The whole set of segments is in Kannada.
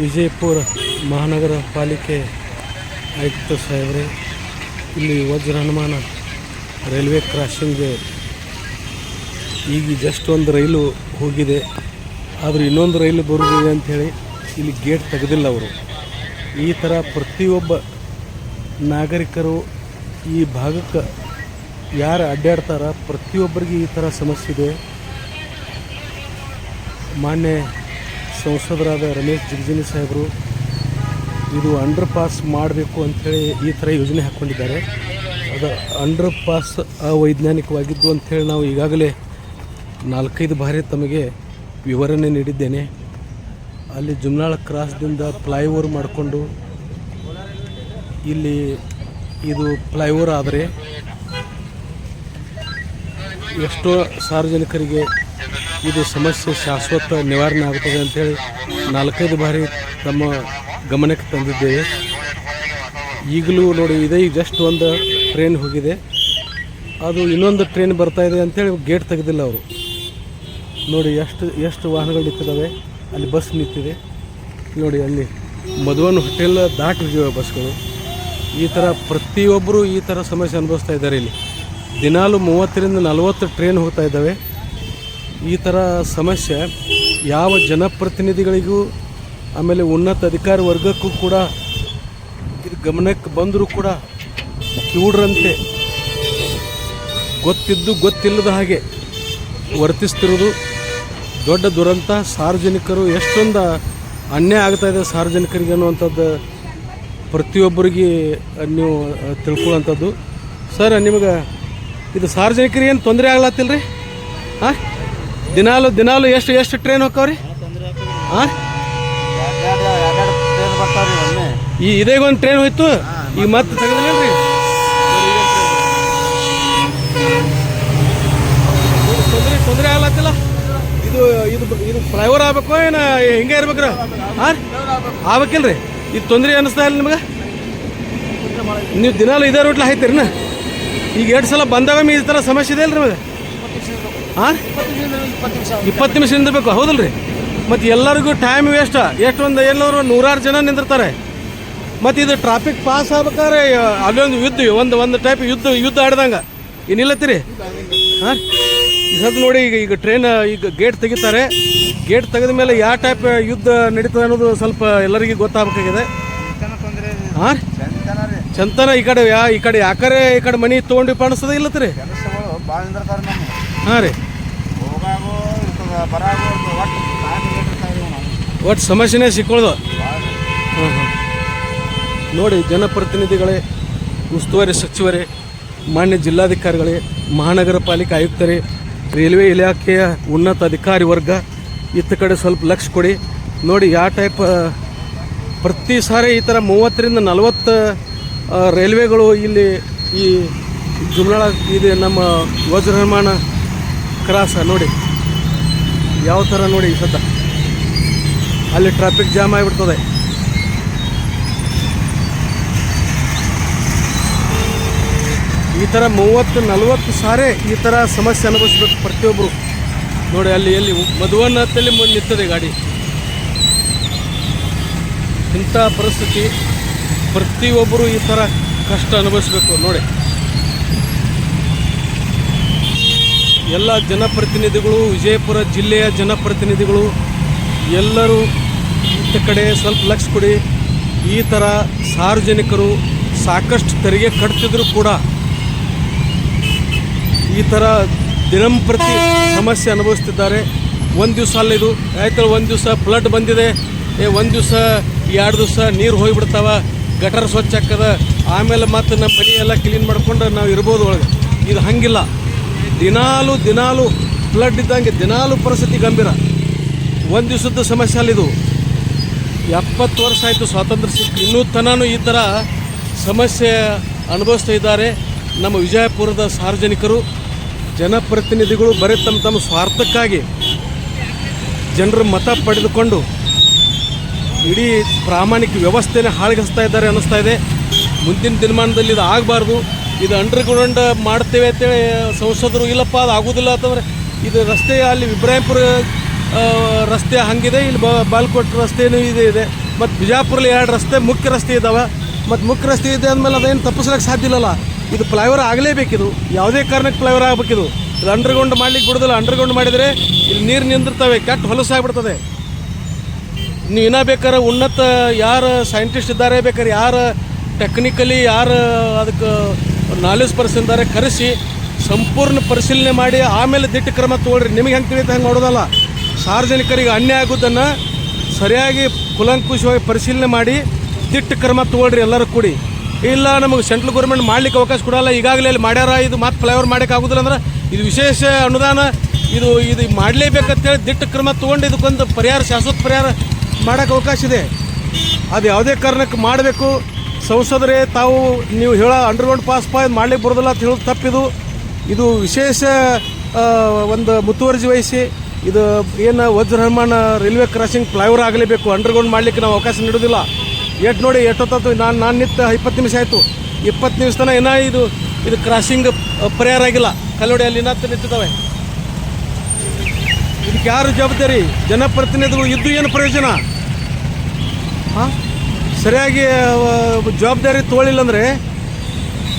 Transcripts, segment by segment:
ವಿಜಯಪುರ ಮಹಾನಗರ ಪಾಲಿಕೆ ಆಯುಕ್ತ ಸಾಹೇಬ್ರೆ, ಇಲ್ಲಿ ವಜ್ರ ಹನುಮಾನ ರೈಲ್ವೆ ಕ್ರಾಸಿಂಗ್ ಈಗ ಜಸ್ಟ್ ಒಂದು ರೈಲು ಹೋಗಿದೆ. ಆದರೆ ಇನ್ನೊಂದು ರೈಲು ಬರುವುದಿದೆ ಅಂಥೇಳಿ ಇಲ್ಲಿ ಗೇಟ್ ತೆಗೆದಿಲ್ಲ ಅವರು. ಈ ಥರ ಪ್ರತಿಯೊಬ್ಬ ನಾಗರಿಕರು ಈ ಭಾಗಕ್ಕೆ ಯಾರು ಅಡ್ಡಾಡ್ತಾರ, ಪ್ರತಿಯೊಬ್ಬರಿಗೆ ಈ ಥರ ಸಮಸ್ಯೆ ಇದೆ. ಮಾನ್ಯ ಸಂಸದರಾದ ರಮೇಶ್ ಜಿಗಜಿನಿ ಸಾಹೇಬರು, ಇದು ಅಂಡರ್ ಪಾಸ್ ಮಾಡಬೇಕು ಅಂಥೇಳಿ ಈ ಥರ ಯೋಜನೆ ಹಾಕ್ಕೊಂಡಿದ್ದಾರೆ ಅದು ಅಂಡರ್ ಪಾಸ್ ಅವೈಜ್ಞಾನಿಕವಾಗಿದ್ದು ಅಂಥೇಳಿ ನಾವು ಈಗಾಗಲೇ ನಾಲ್ಕೈದು ಬಾರಿ ತಮಗೆ ವಿವರಣೆ ನೀಡಿದ್ದೇನೆ. ಅಲ್ಲಿ ಜುಮ್ನಾಳ ಕ್ರಾಸ್ದಿಂದ ಫ್ಲೈಓವರ್ ಮಾಡಿಕೊಂಡು ಇಲ್ಲಿ ಇದು ಫ್ಲೈಓವರ್ ಆದರೆ ಎಷ್ಟೋ ಸಾರ್ವಜನಿಕರಿಗೆ ಇದು ಸಮಸ್ಯೆ ಶಾಶ್ವತ ನಿವಾರಣೆ ಆಗುತ್ತದೆ ಅಂತೇಳಿ ನಾಲ್ಕೈದು ಬಾರಿ ತಮ್ಮ ಗಮನಕ್ಕೆ ತಂದಿದ್ದೇವೆ. ಈಗಲೂ ನೋಡಿ, ಇದೇ, ಜಸ್ಟ್ ಒಂದು ಟ್ರೈನ್ ಹೋಗಿದೆ. ಅದು ಇನ್ನೊಂದು ಟ್ರೈನ್ ಬರ್ತಾ ಇದೆ ಅಂತೇಳಿ ಗೇಟ್ ತೆಗೆದಿಲ್ಲ ಅವರು. ನೋಡಿ, ಎಷ್ಟು ಎಷ್ಟು ವಾಹನಗಳು ನಿಂತಿದ್ದಾವೆ, ಅಲ್ಲಿ ಬಸ್ ನಿಂತಿದೆ. ನೋಡಿ, ಅಲ್ಲಿ ಮಧುವನ್ ಹೋಟೆಲ್ ದಾಟಿ ಹೋಗಿವೆ ಬಸ್ಗಳು ಈ ಥರ ಪ್ರತಿಯೊಬ್ಬರು ಈ ಥರ ಸಮಸ್ಯೆ ಅನುಭವಿಸ್ತಾ ಇದ್ದಾರೆ ಇಲ್ಲಿ. ದಿನಾಲು ಮೂವತ್ತರಿಂದ ನಲವತ್ತು ಟ್ರೈನ್ ಹೋಗ್ತಾ ಇದ್ದಾವೆ. ಈ ಥರ ಸಮಸ್ಯೆ ಯಾವ ಜನಪ್ರತಿನಿಧಿಗಳಿಗೂ, ಆಮೇಲೆ ಉನ್ನತ ಅಧಿಕಾರಿ ವರ್ಗಕ್ಕೂ ಕೂಡ ಇದು ಗಮನಕ್ಕೆ ಬಂದರೂ ಕೂಡ ಕಿವುಡ್ರಂತೆ. ಗೊತ್ತಿದ್ದು ಗೊತ್ತಿಲ್ಲದ ಹಾಗೆ ವರ್ತಿಸ್ತಿರೋದು ದೊಡ್ಡ ದುರಂತ. ಸಾರ್ವಜನಿಕರು ಎಷ್ಟೊಂದು ಅನ್ಯಾಯ ಆಗ್ತಾ ಇದೆ ಸಾರ್ವಜನಿಕರಿಗೆ ಅನ್ನುವಂಥದ್ದು ಪ್ರತಿಯೊಬ್ಬರಿಗೆ ನೀವು ತಿಳ್ಕೊಳ್ಳೋಂಥದ್ದು ಸರ್, ನಿಮಗೆ ಇದು ಸಾರ್ವಜನಿಕರಿಗೆ ಏನು ತೊಂದರೆ ಆಗ್ಲತ್ತಿಲ್ಲ ರೀ ಹಾಂ ದಿನಾಲು ದಿನಾಲು ಎಷ್ಟು ಎಷ್ಟು ಟ್ರೈನ್ ಹೋಗ್ತಾವ್ರಿ? ಹಾಂ ಈ ಇದೇಗೊಂದು ಟ್ರೈನ್ ಹೋಯ್ತು? ಈಗ ಮತ್ತೆ ತೆಗೆದಿಲ್ಲ ರೀ ತೊಂದರೆ ತೊಂದರೆ ಆಗ್ಲತ್ತಿಲ್ಲ. ಇದು ಇದು ಇದು ಫ್ಲೈಓವರ್ ಆಗ್ಬೇಕು ಏನು ಹಿಂಗೆ ಇರ್ಬೇಕ್ರ? ಹಾಂ ಆಗ್ಬೇಕಿಲ್ರಿ. ಇದು ತೊಂದರೆ ಅನಿಸ್ತಾ ಇಲ್ಲ ನಿಮ್ಗೆ? ನೀವು ದಿನಾಲು ಇದೇ ರೂಟ್ಲ ಹಾಯ್ತೀರಿ ಈಗ ಎರಡು ಸಲ ಬಂದಾಗ ಈ ಥರ ಸಮಸ್ಯೆ ಇದೆ ಅಲ್ರಿ ನಿಮಗೆ? ಹಾಂ ಇಪ್ಪತ್ತು ನಿಮಿಷ ನಿಂದಿರ್ಬೇಕು ಹೌದಲ್ರಿ? ಮತ್ತು ಎಲ್ಲರಿಗೂ ಟೈಮ್ ವೇಸ್ಟ್ ಎಷ್ಟು ಒಂದು ಎಲ್ಲರೂ ನೂರಾರು ಜನ ನಿಂದಿರ್ತಾರೆ. ಮತ್ತು ಇದು ಟ್ರಾಫಿಕ್ ಪಾಸ್ ಆಗ್ಬೇಕಾದ್ರೆ ಅಲ್ಲೊಂದು ಯುದ್ಧ, ಒಂದು ಒಂದು ಟೈಪ್ ಯುದ್ಧ ಯುದ್ಧ ಆಡ್ದಂಗೆ. ಇನ್ನಿಲ್ಲತ್ತೀರಿ ಹಾಂ ಈ ಸದ್ ನೋಡಿ, ಈಗ ಈಗ ಟ್ರೈನ್ ಈಗ ಗೇಟ್ ತೆಗಿತಾರೆ. ಗೇಟ್ ತೆಗೆದ ಮೇಲೆ ಯಾವ ಟೈಪ್ ಯುದ್ಧ ನಡೀತದೆ ಅನ್ನೋದು ಸ್ವಲ್ಪ ಎಲ್ಲರಿಗೂ ಗೊತ್ತಾಗಬೇಕಾಗಿದೆ. ಹಾಂ ಚಂತನ ಈ ಕಡೆ, ಯಾ, ಈ ಕಡೆ ಯಾಕರೆ ಈ ಕಡೆ ಮನಿ ತೊಗೊಂಡು ಪಾಣಿಸ್ತದೆ ಇಲ್ಲತ್ರಿ ಹಾಂ ಒಟ್ಟು ಸಮಸ್ಯೆನೇ ಸಿಕ್ಕೊಳ್ಳೋದು ಹಾಂ ನೋಡಿ ಜನಪ್ರತಿನಿಧಿಗಳೇ, ಉಸ್ತುವಾರಿ ಸಚಿವರೇ, ಮಾನ್ಯ ಜಿಲ್ಲಾಧಿಕಾರಿಗಳೇ, ಮಹಾನಗರ ಪಾಲಿಕೆ ಆಯುಕ್ತರೇ, ರೈಲ್ವೆ ಇಲಾಖೆಯ ಉನ್ನತ ಅಧಿಕಾರಿ ವರ್ಗ, ಇತ್ತ ಕಡೆ ಸ್ವಲ್ಪ ಲಕ್ಷ ಕೊಡಿ. ನೋಡಿ ಯಾವ ಟೈಪ್ ಪ್ರತಿ ಸಾರಿ ಈ ಥರ ಮೂವತ್ತರಿಂದ ನಲವತ್ತು ರೈಲ್ವೆಗಳು ಇಲ್ಲಿ ಈ ಜುಮ್ನಾಳ, ಇದೆ ನಮ್ಮ ವಜ್ರನಿರ್ಮಾಣ ಕ್ರಾಸ ನೋಡಿ. ಯಾವ ಥರ ನೋಡಿ ಈ ಸದ್ದ ಅಲ್ಲಿ ಟ್ರಾಫಿಕ್ ಜಾಮ್ ಆಗಿಬಿಡ್ತದೆ. ಈ ಥರ ಮೂವತ್ತು, ನಲವತ್ತು ಸಾರಿ ಈ ಥರ ಸಮಸ್ಯೆ ಅನುಭವಿಸ್ಬೇಕು ಪ್ರತಿಯೊಬ್ಬರು ನೋಡಿ, ಅಲ್ಲಿ ಎಲ್ಲಿ ಮಧುವನ್ನ ಹತ್ತಲ್ಲಿ ಮುಂದೆ ನಿಂತದೆ ಗಾಡಿ. ಇಂಥ ಪರಿಸ್ಥಿತಿ ಪ್ರತಿಯೊಬ್ಬರು ಈ ಥರ ಕಷ್ಟ ಅನುಭವಿಸ್ಬೇಕು ನೋಡಿ. ಎಲ್ಲ ಜನಪ್ರತಿನಿಧಿಗಳು, ವಿಜಯಪುರ ಜಿಲ್ಲೆಯ ಜನಪ್ರತಿನಿಧಿಗಳು, ಎಲ್ಲರೂ ಇತ್ತ ಕಡೆ ಸ್ವಲ್ಪ ಲಕ್ಷ ಕೊಡಿ. ಈ ಥರ ಸಾರ್ವಜನಿಕರು ಸಾಕಷ್ಟು ತೆರಿಗೆ ಕಟ್ತಿದ್ರು ಕೂಡ. ಈ ಥರ ದಿನಂಪ್ರತಿ ಸಮಸ್ಯೆ ಅನುಭವಿಸ್ತಿದ್ದಾರೆ. ಒಂದು ದಿವಸ ಅಲ್ಲಿದು ಆಯ್ತು ಒಂದು ದಿವಸ ಫ್ಲಡ್ ಬಂದಿದೆ. ಏ, ಒಂದು ದಿವಸ, ಎರಡು ದಿವಸ ನೀರು ಹೋಗಿಬಿಡ್ತಾವ. ಗಟರ್ ಸ್ವಚ್ಛ ಹಾಕದ ಆಮೇಲೆ ಮತ್ತೆ ನಮ್ಮ ಮನೆ ಎಲ್ಲ ಕ್ಲೀನ್ ಮಾಡ್ಕೊಂಡು ನಾವು ಇರ್ಬೋದು ಒಳಗೆ. ಇದು ಹಂಗಿಲ್ಲ. ದಿನಾಲು ದಿನಾಲು ಫ್ಲಡ್ ಇದ್ದಂಗೆ ದಿನಾಲು ಪರಿಸ್ಥಿತಿ ಗಂಭೀರ. ಒಂದು ದಿವಸದ ಸಮಸ್ಯೆ ಅಲ್ಲಿದು. ಎಪ್ಪತ್ತು ವರ್ಷ ಆಯಿತು ಸ್ವಾತಂತ್ರ್ಯ ಸಿಕ್ಕು ಇನ್ನೂ ತನೂ ಈ ಥರ ಸಮಸ್ಯೆ ಅನುಭವಿಸ್ತಾ ಇದ್ದಾರೆ. ನಮ್ಮ ವಿಜಯಪುರದ ಸಾರ್ವಜನಿಕರು, ಜನಪ್ರತಿನಿಧಿಗಳು ಬರೀ ತಮ್ಮ ತಮ್ಮ ಸ್ವಾರ್ಥಕ್ಕಾಗಿ ಜನರು ಮತ ಪಡೆದುಕೊಂಡು ಇಡೀ ಪ್ರಾಮಾಣಿಕ ವ್ಯವಸ್ಥೆನೇ ಹಾಳುಗಿಸ್ತಾ ಇದ್ದಾರೆ ಅನ್ನಿಸ್ತಾ ಇದೆ. ಮುಂದಿನ ದಿನಮಾನದಲ್ಲಿ ಇದು ಆಗಬಾರ್ದು. ಇದು ಅಂಡರ್ಗ್ರೌಂಡ್ ಮಾಡ್ತೇವೆ ಅಂತೇಳಿ ಸಂಸದರು, ಇಲ್ಲಪ್ಪ, ಅದು ಆಗೋದಿಲ್ಲ ಅಂತಂದರೆ ಇದು ರಸ್ತೆ ಅಲ್ಲಿ ಇಬ್ರಾಹಿಂಪುರ ರಸ್ತೆ ಹಂಗಿದೆ, ಇಲ್ಲಿ ಬಾಲ್ಕೋಟ್ ರಸ್ತೆನೂ ಇದೆ ಇದೆ. ಮತ್ತು ಬಿಜಾಪುರಲ್ಲಿ ಎರಡು ರಸ್ತೆ, ಮುಖ್ಯ ರಸ್ತೆ ಇದ್ದಾವೆ ಮತ್ತು ಮುಖ್ಯ ರಸ್ತೆ ಇದೆ ಅಂದಮೇಲೆ ಅದೇನು ತಪ್ಪಿಸ್ಲಿಕ್ಕೆ ಸಾಧ್ಯ ಇಲ್ಲಲ್ಲ. ಇದು ಫ್ಲೈಓವರ್ ಆಗಲೇಬೇಕಿದು ಯಾವುದೇ ಕಾರಣಕ್ಕೆ ಫ್ಲೈಓವರ್ ಆಗಬೇಕಿದು ಇದು. ಅಂಡರ್ಗ್ರೌಂಡ್ ಮಾಡ್ಲಿಕ್ಕೆ ಬಿಡೋದಿಲ್ಲ. ಅಂಡರ್ಗ್ರೌಂಡ್ ಮಾಡಿದರೆ ಇಲ್ಲಿ ನೀರು ನಿಂದಿರ್ತವೆ, ಕೆಟ್ಟ ಹೊಲಸಾಗ್ಬಿಡ್ತದೆ ನೀವು ಇನ್ನೂ ಬೇಕಾದ್ರೆ ಉನ್ನತ ಯಾರು ಸೈಂಟಿಸ್ಟ್ ಇದ್ದಾರೆ, ಬೇಕಾದ್ರೆ ಯಾರು ಟೆಕ್ನಿಕಲಿ ಯಾರು ಅದಕ್ಕೆ ನಾಲೆಜ್ ಪರ್ಸನ್ ಇದ್ದಾರೆ ಕರೆಸಿ ಸಂಪೂರ್ಣ ಪರಿಶೀಲನೆ ಮಾಡಿ, ಆಮೇಲೆ ದಿಟ್ಟ ಕ್ರಮ ತೊಗೊಳ್ರಿ. ನಿಮಗೆ ಹೆಂಗೆ ತಿಳಿಯುತ್ತೆ ಹಂಗೆ ನೋಡೋದಲ್ಲ. ಸಾರ್ವಜನಿಕರಿಗೆ ಅನ್ಯಾಯ ಆಗೋದನ್ನು ಸರಿಯಾಗಿ ಕುಲಂಕುಷವಾಗಿ ಪರಿಶೀಲನೆ ಮಾಡಿ, ದಿಟ್ಟ ಕ್ರಮ ತೊಗೊಳ್ರಿ ಎಲ್ಲರೂ ಕೂಡಿ. ಇಲ್ಲ, ನಮಗೆ ಸೆಂಟ್ರಲ್ ಗೌರ್ಮೆಂಟ್ ಮಾಡ್ಲಿಕ್ಕೆ ಅವಕಾಶ ಕೊಡಲ್ಲ. ಈಗಾಗಲೇ ಅಲ್ಲಿ ಮಾಡ್ಯಾರ, ಇದು ಮತ್ತೆ ಫ್ಲೈಓವರ್ ಮಾಡಕ್ಕೆ ಆಗೋದಿಲ್ಲ ಅಂದ್ರೆ ಇದು ವಿಶೇಷ ಅನುದಾನ. ಇದು ಇದು ಮಾಡಲೇಬೇಕಂತೇಳಿ ದಿಟ್ಟ ಕ್ರಮ ತೊಗೊಂಡು ಇದಕ್ಕೊಂದು ಪರಿಹಾರ, ಶಾಶ್ವತ ಪರಿಹಾರ ಮಾಡೋಕ್ಕೆ ಅವಕಾಶ ಇದೆ. ಅದು ಯಾವುದೇ ಕಾರಣಕ್ಕೆ ಮಾಡಬೇಕು. ಸಂಸದರೇ ತಾವು ನೀವು ಹೇಳೋ ಅಂಡರ್ಗ್ರೌಂಡ್ ಪಾಸ್ ಪಾಯ್ ಮಾಡ್ಲಿಕ್ಕೆ ಬರೋದಿಲ್ಲ ಅಂತ ಹೇಳೋದು ತಪ್ಪಿದು. ಇದು ವಿಶೇಷ ಒಂದು ಮುತುವರ್ಜಿ ವಹಿಸಿ, ಇದು ಏನು ವಜ್ರಹರ್ಮಾನ ರೈಲ್ವೆ ಕ್ರಾಸಿಂಗ್ ಫ್ಲೈಓವರ್ ಆಗಲೇಬೇಕು. ಅಂಡರ್ಗ್ರೌಂಡ್ ಮಾಡಲಿಕ್ಕೆ ನಾವು ಅವಕಾಶ ನೀಡೋದಿಲ್ಲ. ಎಷ್ಟು ನೋಡಿ ಎಷ್ಟೊತ್ತಾಯ್ತು ನಾನು ನಾನು ನಿಂತ ಇಪ್ಪತ್ತು ನಿಮಿಷ ಆಯಿತು. ಇಪ್ಪತ್ತು ನಿಮಿಷ ತನಕ ಏನೋ ಇದು ಇದು ಕ್ರಾಸಿಂಗ್ ಪರಿಹಾರ ಆಗಿಲ್ಲ. ಕಲ್ಲೋಡಿ ಅಲ್ಲಿ ಇನ್ನತ್ತು ನಿಂತಿದ್ದಾವೆ. ಇದಕ್ಕೆ ಯಾರು ಜವಾಬ್ದಾರಿ? ಜನಪ್ರತಿನಿಧಿಗಳು ಇದ್ದು ಏನು ಪ್ರಯೋಜನ? ಹಾಂ? ಸರಿಯಾಗಿ ಜವಾಬ್ದಾರಿ ತೋಳಿಲ್ಲ ಅಂದರೆ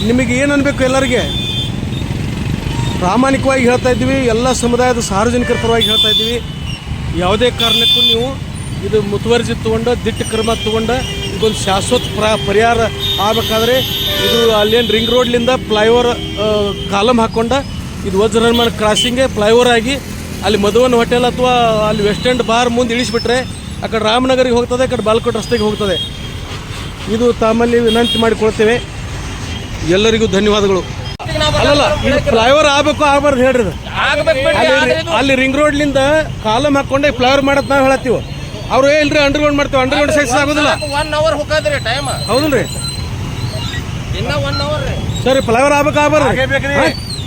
ನಿಮಗೆ ಏನು ಅನ್ಬೇಕು ಎಲ್ಲರಿಗೆ? ಪ್ರಾಮಾಣಿಕವಾಗಿ ಹೇಳ್ತಾ ಇದ್ದೀವಿ, ಎಲ್ಲ ಸಮುದಾಯದ ಸಾರ್ವಜನಿಕರ ಪರವಾಗಿ ಹೇಳ್ತಾ ಇದ್ದೀವಿ. ಯಾವುದೇ ಕಾರಣಕ್ಕೂ ನೀವು ಇದು ಮುತುವರ್ಜಿ ತೊಗೊಂಡು, ದಿಟ್ಟ ಕ್ರಮ ತೊಗೊಂಡು, ಇದೊಂದು ಶಾಶ್ವತ ಪ್ರ, ಪರಿಹಾರ ಆಗಬೇಕಾದ್ರೆ ಇದು ಅಲ್ಲೇನು ರಿಂಗ್ ರೋಡ್ಲಿಂದ ಫ್ಲೈಓವರ್ ಕಾಲಮ್ ಹಾಕ್ಕೊಂಡು ಇದು ವಜ್ರ ನಿರ್ಮಾಣ ಕ್ರಾಸಿಂಗೇ ಫ್ಲೈಓವರ್ ಆಗಿ ಅಲ್ಲಿ ಮಧುವನ್ ಹೋಟೆಲ್ ಅಥವಾ ಅಲ್ಲಿ ವೆಸ್ಟ್ ಎಂಡ್ ಬಾರ್ ಮುಂದೆ ಇಳಿಸ್ಬಿಟ್ರೆ, ಆ ಕಡೆ ರಾಮನಗರಿಗೆ ಹೋಗ್ತದೆ, ಆ ಕಡೆ ಬಾಲ್ಕೋಟ್ ರಸ್ತೆಗೆ ಹೋಗ್ತದೆ. ಇದು ತಮ್ಮಲ್ಲಿ ವಿನಂತಿ ಮಾಡಿಕೊಳ್ತೇವೆ. ಎಲ್ಲರಿಗೂ ಧನ್ಯವಾದಗಳು. ಅಲ್ಲಲ್ಲ ಇದು ಫ್ಲೈಓವರ್ ಆಗಬೇಕು ಆಗಬಾರ್ದು ಹೇಳ್ರಿ. ಅಲ್ಲಿ ರಿಂಗ್ ರೋಡ್ಲಿಂದ ಕಾಲಮ್ ಹಾಕೊಂಡೆ ಫ್ಲೈಓವರ್ ಮಾಡತ್ ನಾವು ಹೇಳತ್ತೀವಿ. ಅವ್ರು ಏನ್ರಿ ಇಲ್ರಿ ಅಂಡರ್ಗ್ರೌಂಡ್ ಮಾಡ್ತೇವೆ ಅಂಡರ್ಗ್ರೌಂಡ್ ಸೈನ್ಸ್ ಆಗೋದಿಲ್ಲ. ಒನ್ ಅವರ್ ಹೋಗದ್ರಿ ಟೈಮ್ ಹೌದಿಲ್ರಿ ಇನ್ನ ಒನ್ ಅವರ್ ರೀ ಸರಿ ಫ್ಲೈಓವರ್ ಆಗ್ಬೇಕು ಆಗ್ಬಾರ್ದು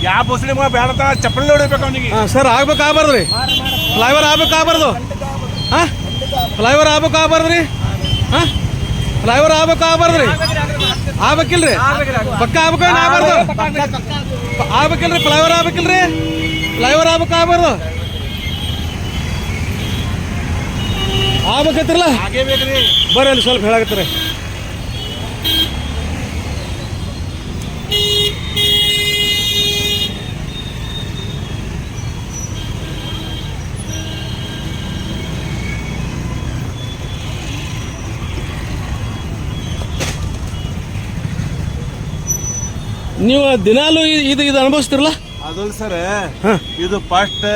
ಯಾವ ಮುಸ್ಲಿಮ್ ಬೇಡ ಚಪ್ಪಲಿ ಹೊಡಿಬೇಕು ಅವನಿಗೆ. ಸರ್ ಆಗ್ಬೇಕು ಆಗ್ಬಾರ್ದ್ರಿ ಫ್ಲೈಓವರ್ ಆಗ್ಬೇಕು ಆಗ್ಬಾರ್ದು. ಹಾಂ? ಫ್ಲೈಓವರ್ ಆಗ್ಬೇಕು ಆಗ್ಬಾರ್ದ್ರಿ ಹಾಂ? ಫ್ಲೈಓವರ್ ಆಗ್ಬೇಕು? ಆಗ್ಬಾರ್ದ್ರಿ. ಆಗ್ಬೇಕಿಲ್ರಿ? ಪಕ್ಕ ಆಗ್ಬೇಕು ಏನು ಆಗ್ಬಾರ್ದು? ಆಗ್ಬೇಕಿಲ್ರಿ ಫ್ಲೈಓವರ್ ಆಗ್ಬೇಕಿಲ್ರಿ? ಫ್ಲೈಓವರ್ ಆಗ್ಬೇಕು ಆಗ್ಬಾರ್ದು. ಆಗ್ಬೇಕೈತ್ರಲ್ಲ? ಬರ್ರಿ ಅಲ್ಲಿ ಸ್ವಲ್ಪ ಹೇಳಾಕತ್ತಾರೆ. ನೀವು ದಿನಾಲು ಇ- ಇದು ಇದು ಅನುಭವಿಸ್ತಿರಲ್ಲ? ಅದು ಸರ್ ಇದು ಫಸ್ಟ್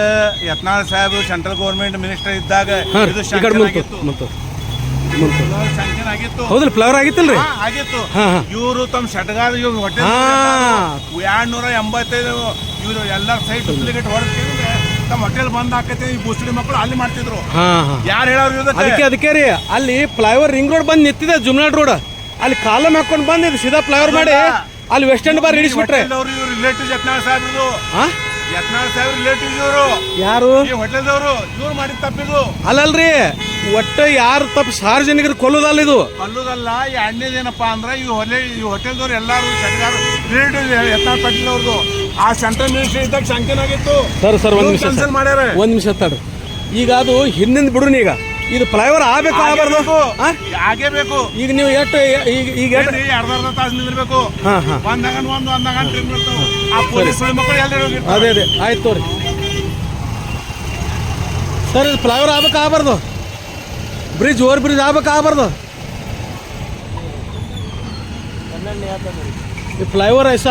ಯತ್ನಾಳ್ ಸಾಹೇಬ್ ಸೆಂಟ್ರಲ್ ಗೌರ್ಮೆಂಟ್ ಮಿನಿಸ್ಟರ್ ಇದ್ದಾಗ ಹಾಂ. ಇದು ಈ ಕಡೆ ಶಾಂಕ್ಷನ್ ಮುಂತು ಆಗಿತ್ತು. ಮುಂತು ಮುಂತು ಶಾಂಕ್ಷನ್ ಆಗಿತ್ತು. ಹೌದ್ರಿ ಫ್ಲವರ್ ಆಗಿತ್ತಲ್ರಿ? ಹಾ, ಆಗಿತ್ತು. ಹಾಂ ಹಾಂ. ಇವರು ತಮ್ಮ ಶಟಗಾರ ಇವ್ರು ಹೊಟ್ಟೆ ಹಾ. ಎರಡ್ನೂರ ಎಂಬತ್ತೈದು ಇವರು ಎಲ್ಲರ ಸೈಟ್ ಡೂಪ್ಲಿಕೇಟ್ ಹೊಡೆದ್ರೆ ತಮ್ಮ ಹೋಟೆಲ್ ಬಂದ್ ಹಾಕತ್ತೆ ಈ ಮುಸ್ಲಿಂ ಮಕ್ಕಳು ಅಲ್ಲಿ ಮಾಡ್ತಿದ್ರು. ಯಾರ್ ಹಾಂ. ಯಾರು ಹೇಳೋರು ಇದಕ್ಕೆ ಅದಕ್ಕೆ ಅದಕ್ಕೆ ರೀ ಅಲ್ಲಿ ಫ್ಲೈಓವರ್ ರಿಂಗ್ ರೋಡ್ ಬಂದು ನಿಂತಿದೆ ಜುಮ್ನಾಡ್ ರೋಡ್. ಅಲ್ಲಿ ಕಾಲಮ್ ಹಾಕೊಂಡು ಬಂದು ಇದು ಸೀದಾ ಫ್ಲೈಓವರ್ ಮಾಡಿ ಅಲ್ಲಿ ವೆಸ್ಟ್ ಎಂಡ್ ಬಾರ್ ಇಳಿಸ್ಬಿಟ್ರೆ ಅವರು ಇವ್ರು ರಿಲೇಟಿವ್ ಯತ್ನಾಳ್ ಸಾಹೇಬ್ ಇದು. ಹಾ ಯತ್ನಾಳ್ ಸಾಹೇಬ್ ರಿಲೇಟಿವ್ ಇವರು. ಯಾರು? ಈ ಹೋಟೆಲ್ದವರು ಇವ್ರು ಮಾಡಿದ ತಪ್ಪಿದು. ಅಲ್ಲಲ್ರಿ ಒಟ್ಟು ಯಾರು ತಪ್ಪು ಸಾರ್ವಜನಿಕರು ಕೊಲ್ಲೋದಲ್ಲ ಇದು? ಅಲ್ಲುದಲ್ಲ ಏನಪ್ಪಾ ಅಂದ್ರೆ ಈ ಹೊಲೆ ಈ ಹೋಟೆಲ್ದವ್ರು ಎಲ್ಲಾರು ಶಟಗಾರ ರಿಲೇಟಿವ್ ಯತ್ನಾಳ್ ಪಾಟೀಲ್ ಅವ್ರದ್ದು ಆ ಸೆಂಟ್ರಲ್ ಮಿನಿಸ್ಟರ್ ಇದ್ದಾಗ ಶಂಕನಾಗಿತ್ತು ಆಗಿತ್ತು ಸರ್ ಸರ್ ಒಂದ್ ನಿಮಿಷ ಕ್ಯಾನ್ಸಲ್ ಮಾಡ್ಯಾರ. ಒಂದ್ ನಿಮಿಷ ತಡ್ರಿ. ಈಗ ಅದು ಹಿಂದಿಂದ ಬಿಡ್ರಿ ಈಗ ಇದು ಫ್ಲೈಓವರ್ ಆಗಬೇಕು ಆಗಬಾರ್ದು. ಆಗೇಬೇಕು ಈಗ ನೀವು ಎಷ್ಟು ಈಗ ಈಗ ಎರಡರ್ಧ ತಾಸು ನಿಂದಿರ್ಬೇಕು. ಒಂದಾಗ ಒಂದು ಒಂದಾಗ ಆ ಪೊಲೀಸ್ ಮಕ್ಕಳು ಎಲ್ಲ ಅದೇ ಅದೇ. ಆಯ್ತು ತೋರಿ. ಸರ್ ಇದು ಫ್ಲೈಓವರ್ ಆಗ್ಬೇಕು ಆಗಬಾರ್ದು. ಬ್ರಿಡ್ಜ್ ಓವರ್ ಬ್ರಿಡ್ಜ್ ಆಗ್ಬೇಕು ಆಗಬಾರ್ದು. ಈ ಫ್ಲೈಓವರ್ ಐಸ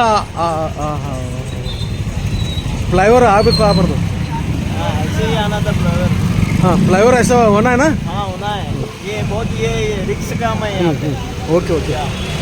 ಫ್ಲೈಓವರ್ ಆಗಬೇಕು ಆಗಬಾರ್ದು. ಫ್ಲೈಓವರ್ हाँ फ्लाईओवर ऐसा होना है ना हाँ होना है ये बहुत ये रिक्स काम है यहाँ पे ओके ओके